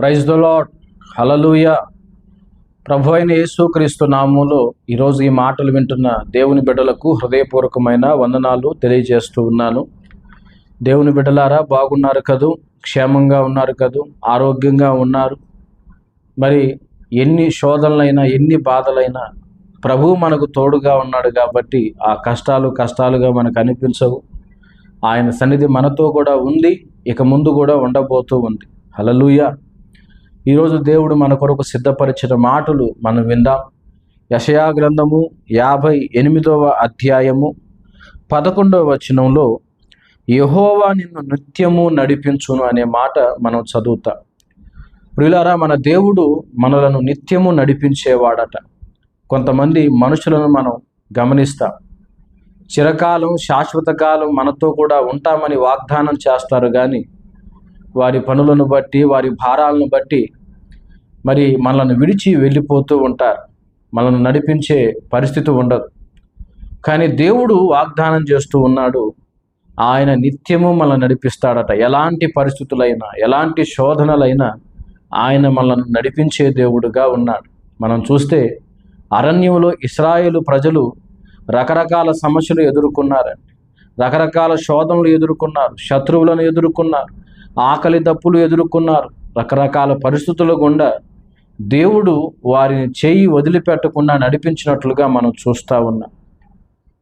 Praise the Lord హలలుయ ప్రభు అయిన యేసుక్రీస్తు నామంలో ఈరోజు ఈ మాటలు వింటున్న దేవుని బిడ్డలకు హృదయపూర్వకమైన వందనాలు తెలియజేస్తూ ఉన్నాను. దేవుని బిడ్డలారా బాగున్నారు కదూ? క్షేమంగా ఉన్నారు కదూ? ఆరోగ్యంగా ఉన్నారు? మరి ఎన్ని శోధనలైనా ఎన్ని బాధలైనా ప్రభు మనకు తోడుగా ఉన్నాడు కాబట్టి ఆ కష్టాలు కష్టాలుగా మనకు అనిపించవు. ఆయన సన్నిధి మనతో కూడా ఉంది ఇక ముందు కూడా ఉండబోతూ ఉంది. హలలుయ ఈరోజు దేవుడు మన కొరకు సిద్ధపరిచిన మాటలు మనం విందాం. యషయా గ్రంథము యాభై ఎనిమిదవ అధ్యాయము పదకొండవ వచనంలో యహోవా నిన్ను నిత్యము నడిపించును అనే మాట మనం చదువుతాం. ప్రియులారా మన దేవుడు మనలను నిత్యము నడిపించేవాడట. కొంతమంది మనుషులను మనం గమనిస్తాం. చిరకాలం శాశ్వత కాలం మనతో కూడా ఉంటామని వాగ్దానం చేస్తారు కానీ వారి పనులను బట్టి వారి భారాలను బట్టి మరి మనల్ని విడిచి వెళ్ళిపోతూ ఉంటారు. మనల్ని నడిపించే పరిస్థితి ఉండదు. కానీ దేవుడు వాగ్దానం చేస్తూ ఉన్నాడు. ఆయన నిత్యము మనల్ని నడిపిస్తాడట. ఎలాంటి పరిస్థితులైనా ఎలాంటి శోధనలైనా ఆయన మనల్ని నడిపించే దేవుడుగా ఉన్నాడు. మనం చూస్తే అరణ్యంలో ఇస్రాయేలు ప్రజలు రకరకాల సమస్యలు ఎదుర్కొన్నారండి. రకరకాల శోధనలు ఎదుర్కొన్నారు. శత్రువులను ఎదుర్కొన్నారు. ఆకలి దప్పులు ఎదుర్కొన్నారు. రకరకాల పరిస్థితుల గుండా దేవుడు వారిని చేయి వదిలిపెట్టకుండా నడిపించినట్లుగా మనం చూస్తూ ఉన్నాం.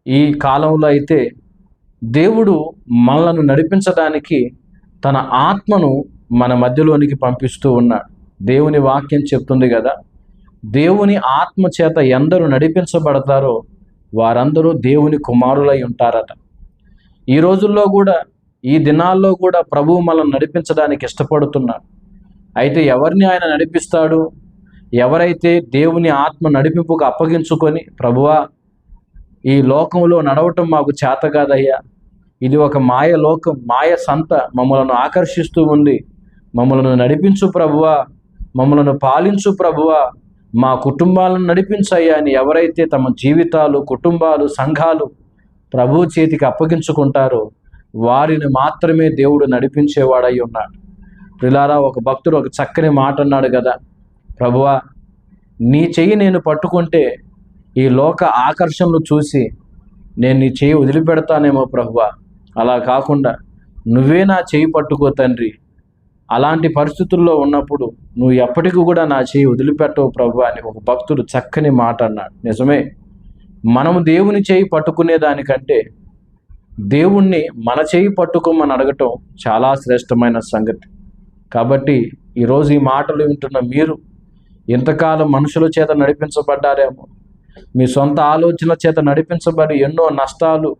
ఈ కాలంలో అయితే దేవుడు మనలను నడిపించడానికి తన ఆత్మను మన మధ్యలోనికి పంపిస్తూ ఉన్నాడు. దేవుని వాక్యం చెప్తుంది కదా దేవుని ఆత్మ చేత ఎందరు నడిపించబడతారో వారందరూ దేవుని కుమారులై ఉంటారట. ఈ రోజుల్లో కూడా ఈ దినాల్లో కూడా ప్రభువు మనల్ని నడిపించడానికి ఇష్టపడుతున్నాడు. అయితే ఎవరిని ఆయన నడిపిస్తాడు? ఎవరైతే దేవుని ఆత్మ నడిపింపుకు అప్పగించుకొని ప్రభువా ఈ లోకంలో నడవటం మాకు చేత కాదయ్యా. ఇది ఒక మాయ లోకం మాయ సంత. మమ్మలను ఆకర్షిస్తూ ఉంది. మమ్మలను నడిపించు ప్రభువా. మమ్మలను పాలించు ప్రభువా. మా కుటుంబాలను నడిపించయ్యా అని ఎవరైతే తమ జీవితాలు కుటుంబాలు సంఘాలు ప్రభు చేతికి అప్పగించుకుంటారో వారిని మాత్రమే దేవుడు నడిపించేవాడై ఉన్నాడు. ప్రిలారా ఒక భక్తుడు ఒక చక్కని మాట అన్నాడు కదా. ప్రభువా నీ చెయ్యి నేను పట్టుకుంటే ఈ లోక ఆకర్షణలు చూసి నేను నీ చెయ్యి వదిలిపెడతానేమో ప్రభువా. అలా కాకుండా నువ్వే నా చెయ్యి పట్టుకో తండ్రి. అలాంటి పరిస్థితుల్లో ఉన్నప్పుడు నువ్వు ఎప్పటికీ కూడా నా చేయి వదిలిపెట్టవు ప్రభు అని ఒక భక్తుడు చక్కని మాట అన్నాడు. నిజమే మనము దేవుని చేయి పట్టుకునే దానికంటే దేవుణ్ణి మన చేయి పట్టుకోమని అడగటం చాలా శ్రేష్టమైన సంగతి. కాబట్టి ఈరోజు ఈ మాటలు వింటున్న మీరు ఇంతకాలం మనుషుల చేత నడిపించబడ్డారేమో మీ సొంత ఆలోచన చేత నడిపించబడి ఎన్నో నష్టాలు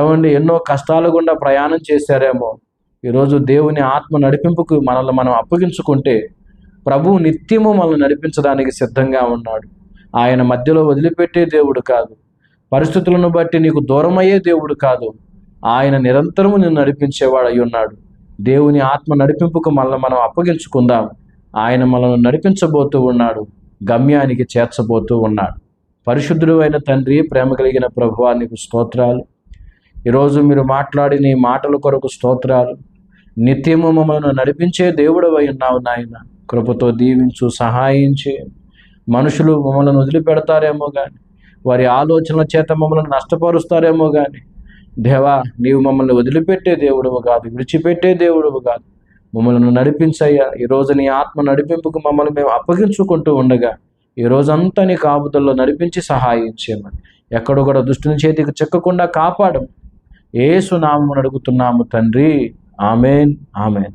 ఏమండి ఎన్నో కష్టాలు గుండా ప్రయాణం చేశారేమో ఈరోజు దేవుని ఆత్మ నడిపింపుకు మనల్ని మనం అప్పగించుకుంటే ప్రభువు నిత్యము మనల్ని నడిపించడానికి సిద్ధంగా ఉన్నాడు. ఆయన మధ్యలో వదిలిపెట్టే దేవుడు కాదు. పరిస్థితులను బట్టి నీకు దూరమయ్యే దేవుడు కాదు. ఆయన నిరంతరము నిన్ను నడిపించేవాడు అయి ఉన్నాడు. దేవుని ఆత్మ నడిపింపుకు మళ్ళీ మనం అప్పగించుకుందాం. ఆయన మనల్ని నడిపించబోతూ ఉన్నాడు. గమ్యానికి చేర్చబోతూ ఉన్నాడు. పరిశుద్ధుడు అయిన తండ్రి ప్రేమ కలిగిన ప్రభువా నీకు స్తోత్రాలు. ఈరోజు మీరు మాట్లాడిన ఈ మాటల కొరకు స్తోత్రాలు. నిత్యము మమ్మల్ని నడిపించే దేవుడు అయి ఉన్నావు నాయన. కృపతో దీవించు సహాయించే. మనుషులు మమ్మల్ని వదిలిపెడతారేమో కానీ వారి ఆలోచనల చేత మమ్మల్ని నష్టపరుస్తారేమో కానీ దేవా నీవు మమ్మల్ని వదిలిపెట్టే దేవుడువు కాదు విడిచిపెట్టే దేవుడువు కాదు. మమ్మల్ని నడిపించయ్యా. ఈరోజు నీ ఆత్మ నడిపింపుకు మమ్మల్ని మేము అప్పగించుకుంటూ ఉండగా ఈ రోజంతా నీ కాపుదల్లో నడిపించి సహాయం చేయమని. ఎక్కడో కూడా దుష్టుని చేతికి చెక్కకుండా కాపాడము ఏసు నామమును అడుగుతున్నాము తండ్రి. ఆమెన్. ఆమెన్.